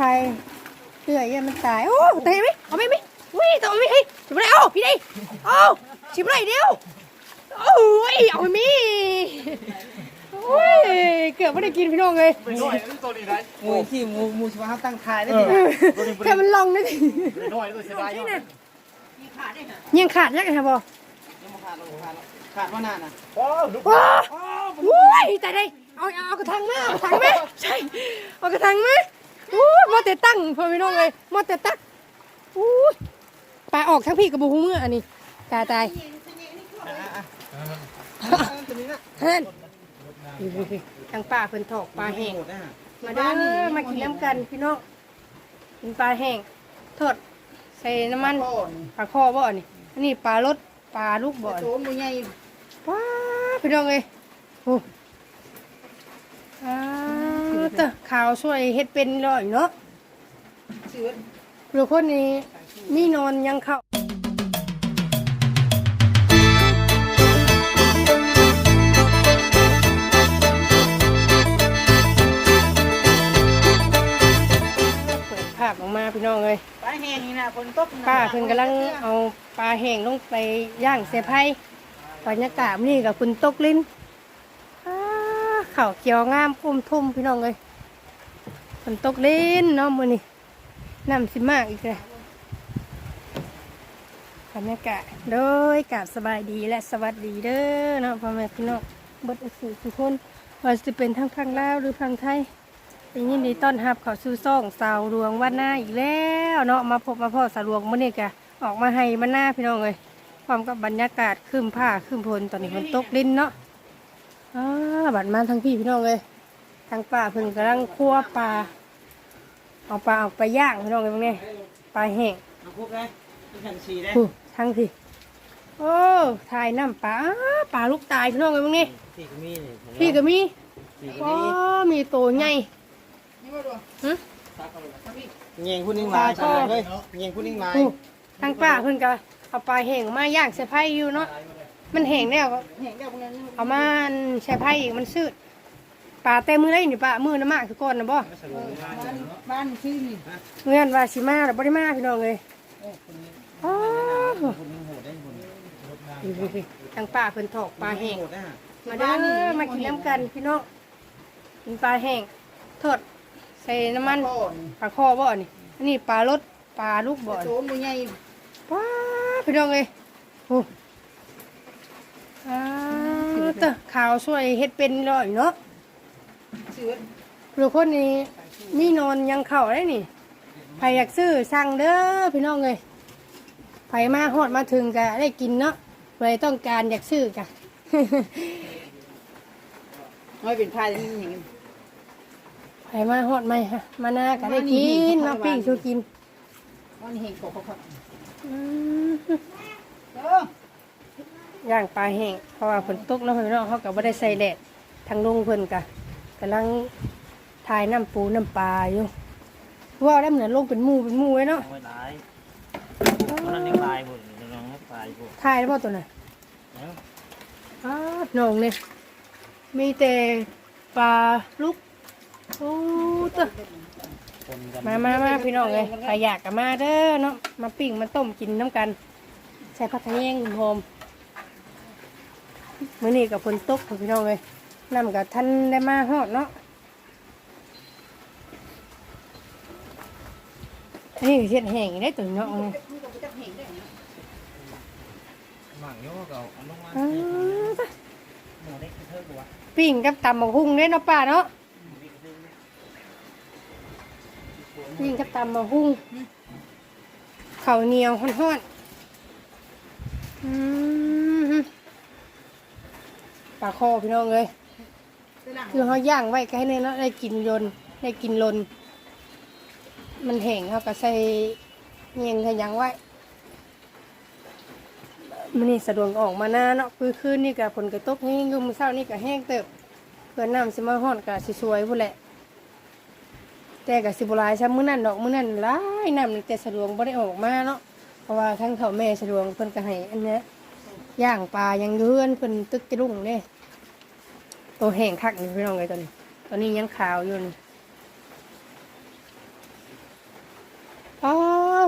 ทายเลื่อยเยอะมันตาย โอ้ตายไหมเอาไหมไหมวิ่งต่อาไหมเฮ้ยชิบไรเอาพี่ดิเอาชิบไรเดียวโอ้ยเอาไหมมีโอ้ยเกือบไม่ได้กินพี่น้องเลยไปน้อยตัวนี้ได้หมูที่หมูหมูสภาพตั้งทายได้เอดีอนะตัวนี้แค่มันลองได้ดิไปน้อยตัวเสียดายเนาะยังขาดยังไงครับบอยังบ่ขาดหรอกขาดหรอกขาดว่านานนะโอ้ลูกว้าโอ้ยตายได้เอาเอาเอากระทังมาเอากระทังไหมใช่เอากระทังไหมโอ้มาแต่ตั้งพ่อพี่น้องเลยมาแต่ตั้งโอ้ปลาออกทั้งพี่กับบูฮูเมื่ออันนี้ตายตายอะอะตันทางป่าเพิ่นถอกปลาแห้งมดนะฮะมาเด้อมากินน้ำกันพี่น้องกินปลาแห้งทอดใส่น้ำมันปลาคอบ่อนนี้อันนี้ปลารสปลาลูกบ่อนโจมหมูใหญ่ว้าพี่น้องเอ้ยโอ้อ้า เตะข่าวช่วยเฮ็ดเป็นร้อยเนาะเสือหรือคนนี้มีนอนยังเข้าเปิดภาพออกมาพี่น้องเลยปลาแห้งนี่นะคนตกป้าเพิ่นกำลังเอาปลาแห้งลงไปย่างเสียไผ่บรรยากาศนี่กับคุณตกลิ้นอ้า เข้าเขียวงามพุ่มทุ่มพี่น้องเลยฝนตกลิ้นเนาะมือนี้น้ำสิมากอีกเลยบรรยากาศโดยกาบสบายดีและสวัสดีเด้อเนาะพ่อแม่พี่น้องเบิดสุทุกคนว่าจะเป็นทั้งพังลาวหรือพังไทยเป็นยินดีต้อนรับเขาสู่ซ่องสาวรวงวันหน้าอีกแล้วเนาะมาพบมาพ่อสาวรวงมื่อนี้กะออกมาให้มันหน้าพี่น้องเลยพร้อมกับบรรยากาศครึ้มผ้าครึ้มพลตอนนี้มันตกลิ้นเนาะอ้า บัดมาทั้งพี่พี่น้องเลยทางป่าเพิ่นกำลังคั่วปลาเอาปลาออกไปย่างพี่น้องเลยพวกนี้ปลาแห้งเอาคุกเลยเป็นแผ่นสีได้ผู้ทั้งพี่โอ้ทายน้ำปลาอ้าปลาลูกตายพี่น้องเลยพวกนี้สีก็มีนี่พี่ก็มีสีก็ว้ามีมีตัวใหญ่หึเงียงผู้นิ่งลายใช่ไหมเฮ้ยเงียงผู้นิ่งลายโอ้ทางป้าเพิ่นก็เอาปลาแห้งมาย่างใส่ไผ่อยู่เนาะ มันแห้งแล้วก็แห้งเดียวพวกนั้นเอามาใส่ไผ่อีกมันชืดปลาเต็มมือเลยนี่ป้ามือน้ำมากคือก่อนนะบ่บ้านชื่อนี่เงื่อนว่าสิมาแต่บ่ได้มาพี่น้องเลยอ๋อคนนึงโหดได้คนทางป้าเพิ่นถอกปลาแห้งโหดนะฮะมาเด้อมากินน้ำกันพี่น้องกินปลาแห้งทอดใส่น้ำมันก้อนปลาคอบ่อันนี้อันนี้ปลารสปลาลูกบ่อนโจมหมูใหญ่ว้าพี่น้องเอ้ยโอ้ อ้าวเตะข่าวช่วยเฮ็ดเป็นร้อยเนาะเสือหรือคนนี้มีนอนยังเข้าได้นี่ใครอยากซื้อสั่งเด้อพี่น้องเอ้ยใครมาฮอดมาถึงก็ได้กินเนาะใครต้องการอยากซื้อกะไม่เป็นพายนี่อย่างนี้ใครมาฮอดไหมฮะมาหน้าก็ได้กินเนาะปิ้งชูกินวันนี้เห็นกบเขาอืมเออ ย่างปลาแห้งเพราะว่าฝนตกเนาะพี่น้องเขาก็บ่ได้ใส่แดดทางลุงเพิ่นกะกำลังทายน้ำปูน้ำปลาอยู่ว่าได้เหมือนลงเป็นหมูเป็นหมูไว้เนาะไม่หลายมันนั่นยังลายบุญน้องลายบุญทายแล้วบ่ตัวน่ะเอ้าอ้าวน้องเนี่ยมีแต่ปลาลูกโอ้ตัวคนกันมามามาพี่น้องเลยใครอยากก็มาเด้อเนาะมาปิ้งมาต้มกินน้ำกัน ใส่ผักทะแยงหอม มื้อนี้กับฝนตกพี่น้องเลยน้ำกับท่านได้มาฮอดเนาะอันนี่เช็ดแห้งอีกได้อตัวเนาะเอาไงหมังโยกเอาอันลงมาอ้าวหมูได้คือเท่ากับว่าปิ้งกับตำบักหุ่งเด้อเนาะป้าเนาะปิ้งกับตำบักหุ่งข้าวเหนียวฮ้อนๆอืม ปลาคอพี่น้องเลยคือเขาย่างไว้ใกล้เลยเนาะได้กินยนได้กินลน มันแห้งเขาก็ใส่เงียงขยังไว้มันนี่สะดวกออกมาหน้าเนาะคือคืนนี่กับผลกระตกแห้งอยุ่มอเช้านี่กับแห้งเติบเพื่อนน้ำสิมาห่อนกับสิสวยพุ่นแหละ แต่กับสิบหลายช้มื้อนั้นดอกมื้อนั้นหลายน้ำนี่แต่สะดวกบ่ได้ออกมาเนาะเพราะว่าทั้งเขาแม่สะดวกเพิ่นก็ให้อันเนี้ ยย่างปลายังอยู่อนเพิ่นตึกกระดุ้งเด้ตัวแห้งคักนี่พี่น้องเลยตอนนี้ตอนนี้ยังขาวอยู่นี่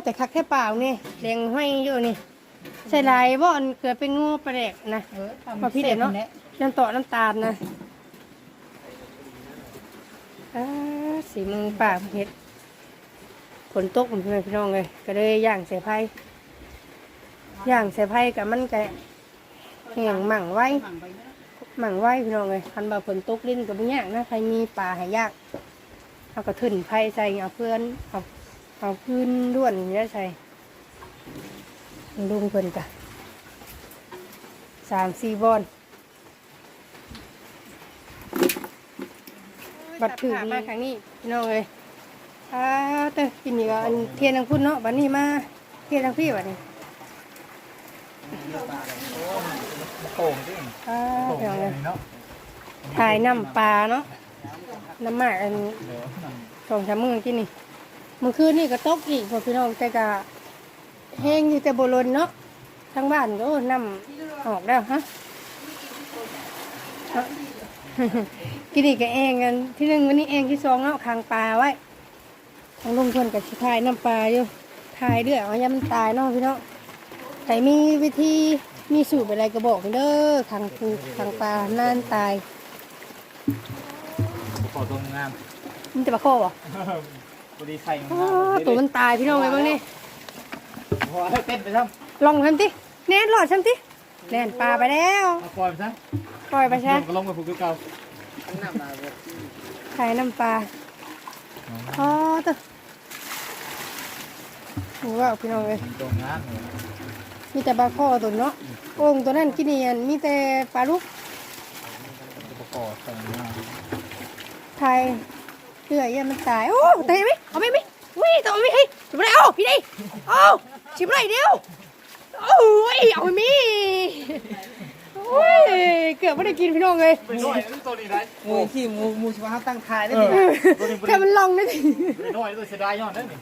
แต่คักแค่เปล่านี่แดงห้อยอยู่นี่ใส่ลายบ่อนเกิดเป็นงูปลาแดกนะเออพอพี่เด็ดเนาะน้ำต่อน้ำตาลนะอ่าสีมือป่าเห็ดฝนตกผมเพื่อนพี่น้องเลยก็เลยย่างใส่ไผ่ย่างใส่ไผ่กับมันแก แห้งหมั่งไว้หมั่งไปนะหมั่งไว้พี่น้องเลยคันบ่าฝนตกลิ้นกับไม่ยากนะใครมีปลาหายากเอากระถึนไผ่ใส่เอาเพื่อนเอาเอาพื้นด้วนอย่างนี้ใส่ลุงเพิ่นกะสามสี่บอนบัดถือมาครั้งนี้พี่น้องเลยอ่าเต้อกินอีกแล้วอันเทียนทางพุ่นเนาะบัดนี้มาเทียนทางพี่บัดนี้ โป่งที่อ่าพี่น้องเลยเนาะถ่ายน้ำปลาเนาะน้ำหมากอันสองสามมือกินนี่เมื่อคืนนี่ก็ตกอีกพอพี่น้องแต่ก็แห้งอยู่แต่โบรนเนาะทั้งบ้านก็น้ำออกแล้วฮะเนาะ กินอีกก็แองกันที่หนึ่งวันนี้แองที่สองเนาะคางปลาไว้ทางลุงเพื่อนกับชิทายน้ำปลาอยู่ทายเด้วยเอายามันตายเนาะพี่น้องใครมีวิธี มีสูตรอะไรก็บอกเด้อคางปูคางปลาน่านตายขอตรงงามมันจะปลาโคบ่พอดีใส่อ๋อตัวมันตายพี่น้องไงบ้างนี่พอให้เต้นไปทั้งลองทำติแน่นหลอดทำติแน่นปลาไปแล้วมาปล่อยไปซะปล่อยไปใช่ลงก็ลงไปผูกเก่าขายน้ำปลาอ๋อตัวหูว่าพี่น้องเลยตรงงามมีแต่ปลาข้อตัวเนาะ โอ่งตัวนั้นกินเนียนมีแต่ปลาลูกประกอบใส่งามไทยเลือยยังมันตาย โอ้ตายไหมเอาไหมไหมวิ่งตัวไหมเฮ้ยชิบไรเอาพี่ดิเอาชิบไรเดียวโอ้ยเอาไหมโอ้ยเกือบไม่ได้กินพี่น้องเลยไปน้อยตัวนี้ได้งูขี้งูงูชิวะตั้งทายได้เอดีอตัวนี้แค่มันลองนะทีไปน้อยตัวเสียดายย้อนได้นี่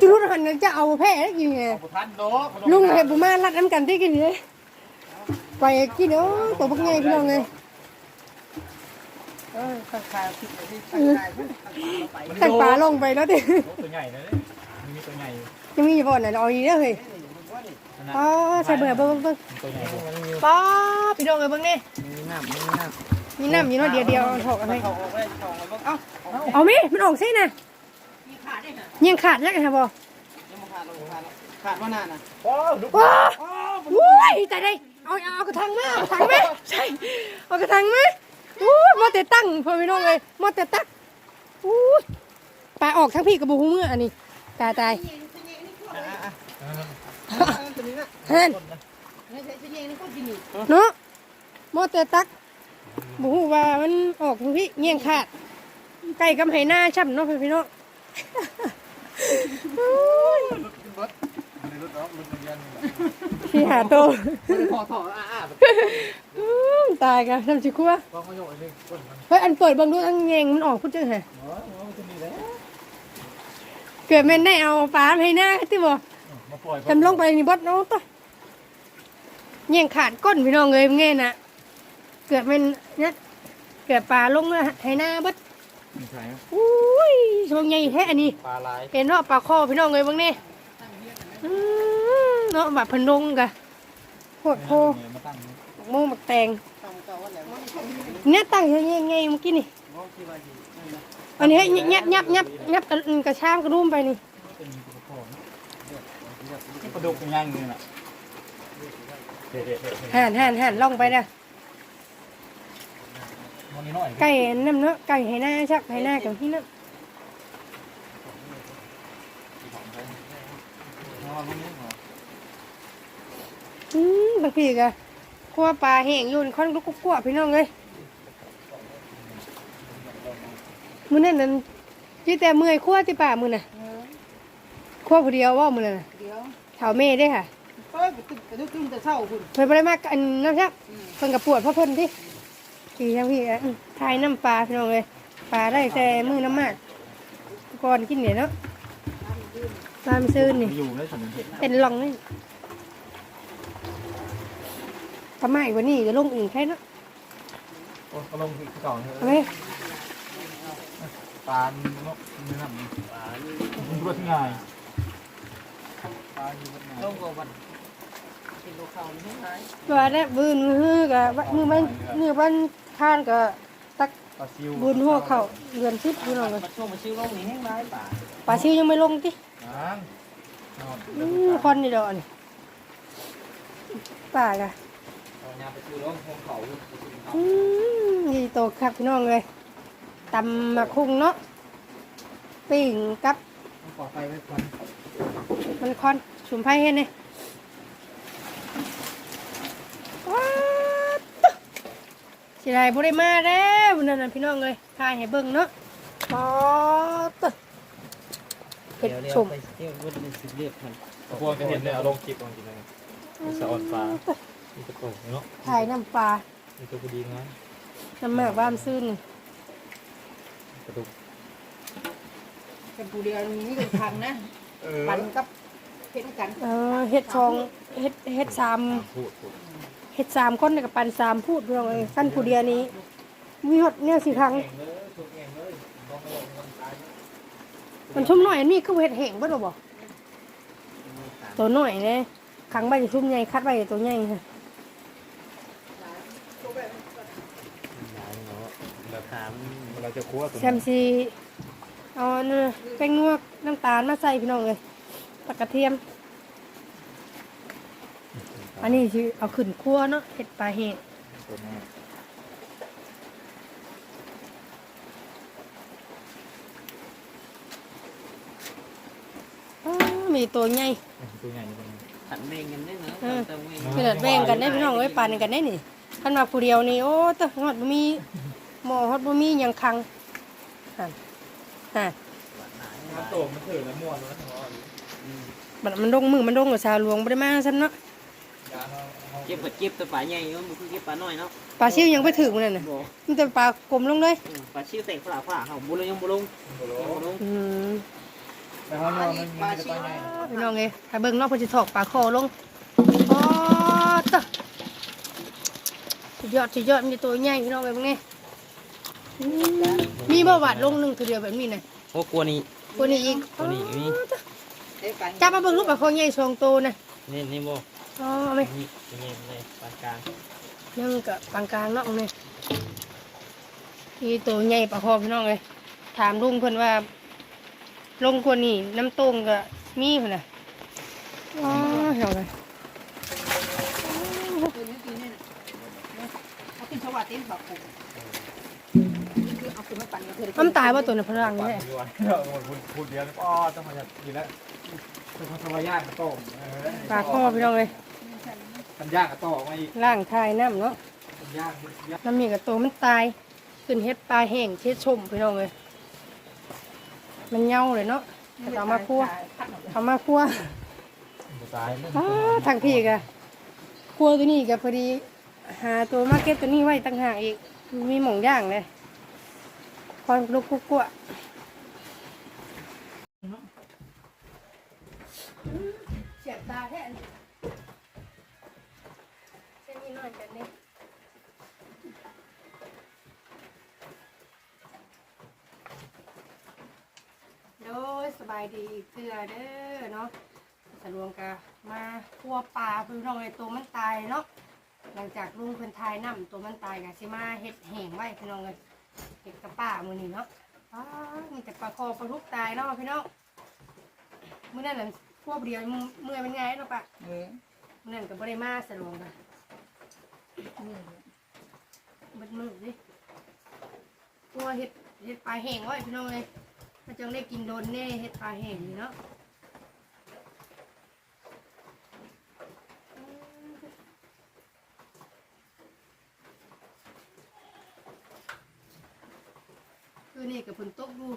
จุลุหันนั้นจะเอาแพ้ได้กินไงบ่ทันเนาะลุงเห็บบุมารัดน้ำกันที่กินเลย ไปกินเนาะตัวพวกไงพี่น้องเลยเออตั้งทายผิดเลยที่ตั้งทายตั้งทายไปตั้งปลาลงไปแล้วดิตัวใหญ่เลยมีมีตัวใหญ่ยังมีอยู่บ่อนไหนเอาอีกเด้อเฮ้ยอ๋อใส่เบื่อเบิ่งเบิ่งตัวใหญ่ป้าพี่น้องเอ้ยเบิ่งนี่มีน้ำมีน้ำมีน้ำอยู่เนาะเดียวเดียวเอาถกเอาให้เขาออกไปเขาออกไปเอ้าเอาไหมมันออกซินะยังขาดยักษ์นะบ่ยังมาขาดลงขาดขาดว่านานอะโอ้ลูกว้าโอ้ยตายได้ เอาเอากระทังมาเอากระทังมาใช่เอากระทังมาโอ้มาแต่ตั้งพ่อพี่น้องเลยมาแต่ตั้งโอ้ปลาออกทั้งพี่กับบูฮูเมื่ออันนี้ตายตายตัวนี้นะเห็นเนาะมาแต่ตักบูฮูว่ามันออกทั้งพี่เงี้ยงขาดไก่กับไหหน้าช่ำเนาะพี่น้อง พี่หาโตพอถออ้าอ้าอื้อตายกันทำชิคัวต้องมาโยกนี่ก้นมันเฮ้ยอันเปิดเบังดูทั้งเงงมันออกพูดจังไงเนาะตัวนี้แล้วเกิดแม่นได้เอาปลาให้หน้าที่บ่มาปล่อยทำลงไปนี่บดเนาะตัวเงี้ยงขาดก้นพี่น้องเลยเงี้ยน่ะเกิดเป็นเนี่ยเกิดปลาลงให้หน้าบดอุ้ยชงใหญ่แท้อันนี้ปลาลายเป็นเนาะปลาคอพี่น้องเลยเบางนี่ เนาะแบบพนงกะโคตรโพมาตั้งโมงบักแตงตั้งเก่าวันไหนเนี่ยตั้งยังไงไงเมื่อกี้นี่มองที่ว่าอยู่นั่นนะอันนี้ให้ยับยับยับยับกระกระช่างกระดุมไปนี่เป็นกระโปงกระดูกง่ายเงี้ยน่ะเด็ดๆห่านห่านห่านล่องไปนะมันนี่น้อยไก่น้ำเนาะไก่ให้หน้าชักให้หน้ากับที่นั่น อืมบางทีกะคั่วปลาแห้งอยุ่นค่อนลูกกัวพี่น้องเลยมื้อนั้นนั้นยี่แต่เมื่อยคั่วที่ป่ามื้อน่ะคั่วผู้เดียวว่ามื้อนั้นน่ะเดี๋ยวเฒ่าแม่ได้อค่ะเอ้ยกระตุกกระตุกขึ้นแต่เช้าคุณเพิ่นบ่ได้มากอันนั้นครับเพิ่นก็ปวดเพราะเพิ่นติขี่ทั้งพี่อะอื้อทายน้ำปลาพี่น้องเลยปลาได้แต่มื้อน้ำมากก่อนกินเนี่ยเนาะปลามันซื่นนี่ อยู่ในสมุนเห็ดเป็นหลองนี่ ทำไมกว่านี้จะลงอื่นแค่เนาะโอ้ก็ลงที่เก่าเถเอาไหมอะปลาเนาะเนื้อหนังปลามันรสง่ายอยู่บนไหนลงกว่าวันกินลูกเขานี่ไงว่าได้บืนมือกับมือมันมือมันข้านกับตักปลาซิวบืนหัวเข่าเดือนสิบพี่น้องเลยมาช่วงมาชิวลงนี่แห้งร้ายป่าปลาชิวยังไม่ลงตินางนอนอื้อคอนนี่ดอกนี่ป่ากะเอายาไปซิวลงหงเขาอยู่อืมนี่โตครับพี่น้องเลยตำหมักคุ้งเนาะปิ่งกับต้องก่อไฟไว้ก่อนมันคอนชุมไพ่เห็นเนี่ยว้าวตุ๊สิได้บ่ได้มาแล้วนั่นน่ะพี่น้องเลยถ่ายให้เบิ่งเนาะป๊อดตุ๊เห็ดเดี๋ยวเดี๋ยวชมไปเที่ยววันนี้สิเรียกมันพวกจะเห็นเลยเอาลงคลิปลงกินเลยมีสะออนฟ้า มีตะโกนเนาะถ่ายน้ำปลามีตัวกูดีนะน้ำหมากบ้ามซื่นกระดูกเป็นผู้เดียวนี่เป็นทางนะเออปันกับเห็นกันเออเฮ็ดชองเฮ็ดเฮ็ดสามพูดพูดเฮ็ดสามคนเนี่ยกับปันสามพูดพี่น้องเลยขั้นผู้เดียวนี้มีฮอดเนี่ยสิครั้งเองเลยทุกเองเลยต้องไปลงมันตายมันชุ่มหน่อยอันนี้คือเฮ็ดแห้งบ่ดอกบ่ตัวหน่อยเนี่ยขังใบจะชุ่มใหญ่คัดใบตัวใหญ่ค่ะ แบบถาม เรา จะคั่วตัวแซมซีเอาอันนั้นน่ะแป้งนวกน้ำตาลมาใส่พี่น้องเลยตะกระเทียม อันนี้คือเอาขึ้นคั่วเนาะเห็ดปลาแห้งตัวนี้อ้าวมีตัวใหญ่ตัวใหญ่ตัวนี้ขันเบงกันได้เนอะเออแต่ไม่เกิดแบ่งกันได้พี่น้องเอ้ยปานกันได้นี่ขันมาผู้เดียวนี่โอ้ตะฮอดบ่มี หมอฮอดบ่มีหยังคังหั่นฮะมันโตมันถือแล้วม้วนแล้วทั้งหมดบัดมันดงมือมันดงกับชาวหลวงบ่ได้มาซั่นเนาะยาเราเอาเก็บกับเก็บแต่ป่าใหญ่เนาะมันคือเก็บป่าน้อยเนาะปลาซิวยังไปถึงมันนั่นน่ะบ่มันแต่ปลากลมลงเลยอืมป่าชิวแตกฝรั่งฝรั่งเขาบุลงยังบุลงโอ้โหยังบุลงอืมแต่เขานอนมันมีแต่ตัวใหญ่พี่น้องเอ้ยถ้าเบิ่งเนาะเพิ่นสิถอกปลาคอลงอ๋อตะสุดยอดสุดยอดมีตัวใหญ่พี่น้องเอ้ยเบิ่งนี่ อืมมีบ่วาดลงหนึงคือเดียวแบบนี้น่ะโอ้กลัวนี่ตัวนี้อีกตัวนี้นี่เอ้ยปันจับมาเบิ่งลูกปลาคอใหญ่สองตัวน่ะนี่นี่บ่อ๋อเอาไหมนี่นี่นี่ปานกลางยังกับปานกลางเนาะเอาไหมนี่ตัวใหญ่ปลาคอพี่น้องเลยถามลุงเพิ่นว่า ลงกว่านี่น้ำต้มก็มีเพิ่นน่ะอ๋อเห็นไหมตัวนี้กินนี่น่ะเอาขึ้นสวัสดิ์เต็มฝักผมนี่คือ เอาขึ้นมาปั่นกับเธอน้ำตายว่าตัวน่ะพลังปั่นนี่แหละดีกว่าเออพูดพูดเดียวอ๋อต้องมาจากทีแล้วเป็นคนทำย่างกระโต้มเออปลาคอพี่น้องเลยทำย่างกระโต้มาอีกล่างทายน้ำเนาะทำย่างย่างน้ำมีกับตัวมันตาย ขึ้นเฮ็ดปลาแห้งเฮ็ดชมพี่น้องเลยมันเหงาเลยเนาะเอามาคั่วเอามาคั่วตายอ๋อทางพี่กะครัวตัวนี้กะพอดี หาตัวมาร์เก็ตตัวนี้ไว้ตั้งหากอีกมีหม่องย่างเลย คอนลูกกุ๊กกัวเสียบตาแท้อันนี้เส้นนี้หน่อยกันเนี่โดยสบายดีอีกเตือเด้อเนาะสะดวงกะมาคั่วปลาเพิ่งลองไอ้ตัวมันตายเนาะหลังจากลุงเพิ่นทายน้ำตัวมันตายกะสิมาเฮ็ดแห้งไว้พี่น้องเลย เฮ็ดกับป้ามื้อนี้เนาะอ้ามีแต่ปลาคอปลาทุกตายเนาะพี่น้องมื้อนั้นน่ะพวกเดียวมื้อเมื่อยเป็นไงเนาะปะเออมื้อนั้นก็บ่ได้มาสะดวงกะนี่เบิดมื้อดิคั่วเฮ็ดเฮ็ดปลาแห้งไว้พี่น้องเลยถ้าจังได้กินโดนแน่เฮ็ดปลาแห้งนี่เนาะ นี่กับฝนตกดู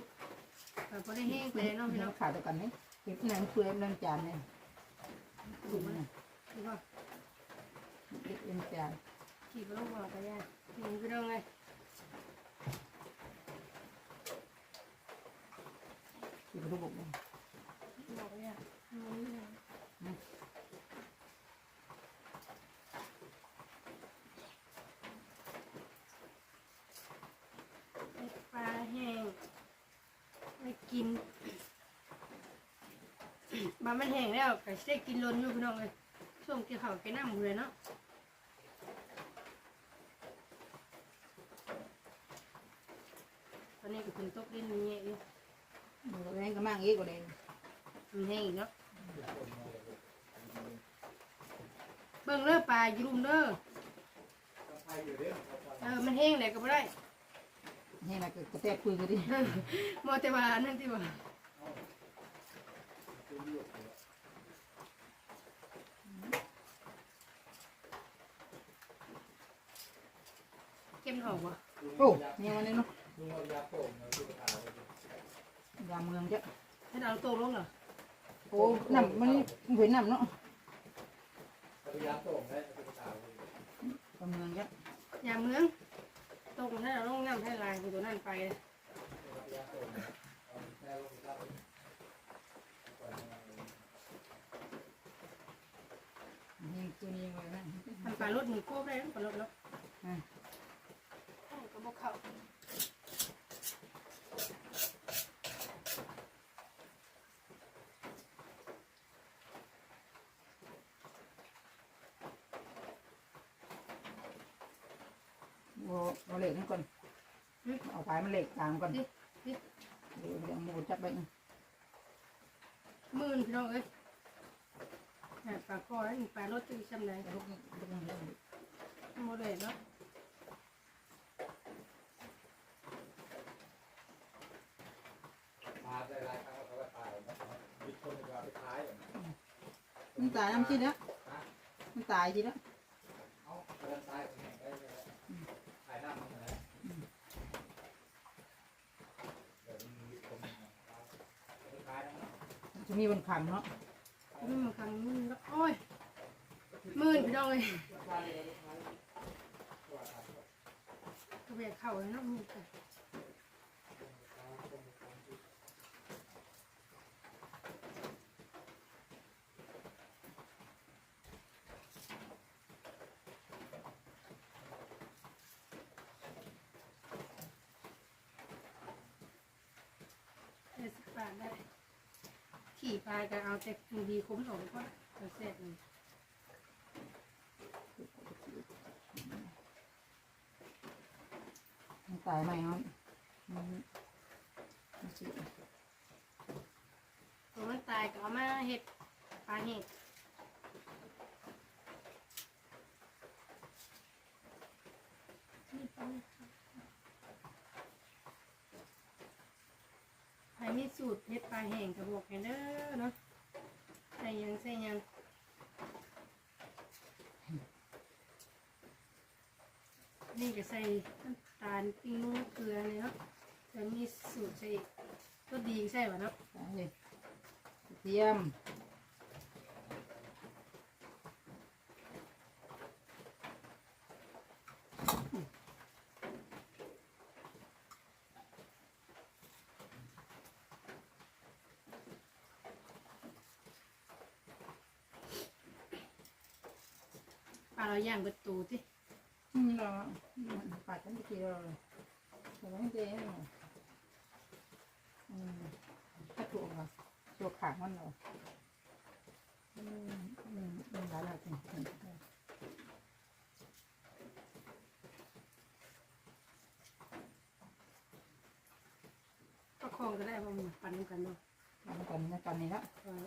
แต่พอได้แห้งไปแล้วเนาะพี่น้น้อองงขาดตัวกันนี่เก็บนางช่วยนางจานเนี่ยถูกไหมถูกป่ะเก็บนางจานขี่ไปลงมาไปย่านี่พี่น้องไงที่ระบบเนี่ยบอกไปย่าปลา แห้งไม่กินบามันแห้งแล้วก็สิได้กินล้นอยู่พี่น้องเลยช่วงเกี่ยวข้าวแกน้ำหมดเลยเนาะตอนนี้ก็ถึงตกดินมีแง่อยู่แรงก็มากอีกกว่าเดิมมันแห้งอีกเนาะเบิ่งเด้อปลาอยู่รุมเด้อเออมันแห้งเลยก็ไม่ได้ ให้มากระแทกคุยกันดิมอแต่ว่าอันนั่นที่ว่าเข้มหอมวะโอ้ยังวันนี้เนาะยามเมืองจ้ะให้เราโตลงเหรอโอ้น้ำมันเห็นน้ำเนาะยามเมืองจ้ะยามเมือง ตกให้เราลงน้ำให้ลายคือตัวนั่นไปเลยนี่ตัวนี้ไว้นะมันปลารถหนึ่งโคบได้ปลารถเนาะอ่าก็บอกเขา เอาเหล็กนั่นก่อนเอาปลายมันเหล็กตามก่อนเดี๋ยวเดี๋ยวมูจับไปมื่นพี่น้องเอ้ยหาปลาคอแล้วปลารถจะจำไหนลูกลูกลูกโมเดลเนาะมาได้หลายครั้งเขาก็ตายมีคนจะเอาไปท้ายอย่างนั้นมันตายน้ำชิ้นแล้วมันตายชิ้นแล้ว เอาเดินซ้ายไปไหนได้เลยถ่ายหน้ามันเลยเดี๋ยวมีคนเอาไปท้ายนะ จะมีวันขังเนาะมื่นครั้งมืนแล้วโอ้ยมื่นพี่น้องเลยกระเบียดเข่าเลยเนาะมีแต่ได้สิบบาทได้ ขี่ปลายก็เอาแต่ดีคุ้มอองก็จะเสร็จเลยตายไหมเนาะมันตัวมันตายก็เอามาเห็ดปลาเห็ดนี่ปลาเห็ด ใครมีสูตรเห็ดปลาแห้งกระบอกกันเด้อเนาะใส่หยังใส่หยังนี่ก็ใส่น้ำตาลปิ้งนุ่เกลือเลยเนาะจะมีสูตรใส่ก็ดีใช่ป่ะเนาะตา ยเลยเทียมปลาเราย่างเบิดตูสิอืมเราปัดกันทีเราเลยแต่ไม่เจ๊เนาะอืมถ้าถูกอะตัวขามันเหรออืมอืมอืมหลายหลายสิ่งอืมก็คลองก็ได้เพราะมันปั่นกันเนาะทำกันในตอนนี้ละเออ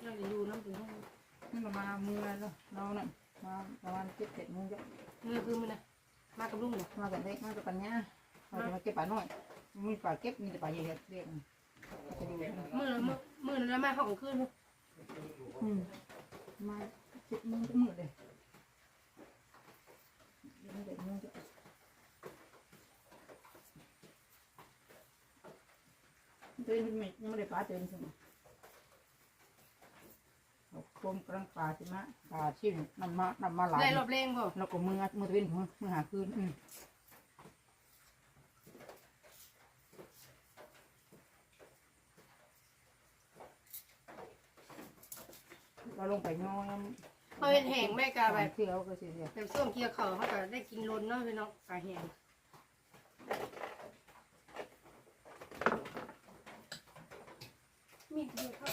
เราจะดูน้ำถึงห้อง นี่เรามาเมื่อแล้วเราเนี่ยมาประมาณเจ็ดเจ็ดโมงจะเมื่อคือมันนะมากับลุงเหรอมากันเล็กมากันปัญญาเราจะมาเก็บปลาน้อยมีปลาเก็บมีแต่ปลาใหญ่ๆเรียกจะดูนะเมื่อเมื่อเมื่อแล้วมาห้องคืนเนาะอืมมาเจ็ดโมงก็มืดเลยเจ็ดโมงจะเดินไม่ยังไม่ได้ปลาเดินใช่ไหม กลมกลางปลาใช่ไหมปลาชิมนำมานำมาหลายได้รอบแรงบ่แล้วก็มือมือตะเวนมือมือหาคืนอืมเราลงไปย่อยเขาเห็นแห้งแม่กาแบบเที่ยวก็เสียแบบช่วงเกี่ยวเขาเขาก็ได้กินล้นเนาะพี่น้องปลาแห้งเเดี๋ยวเขา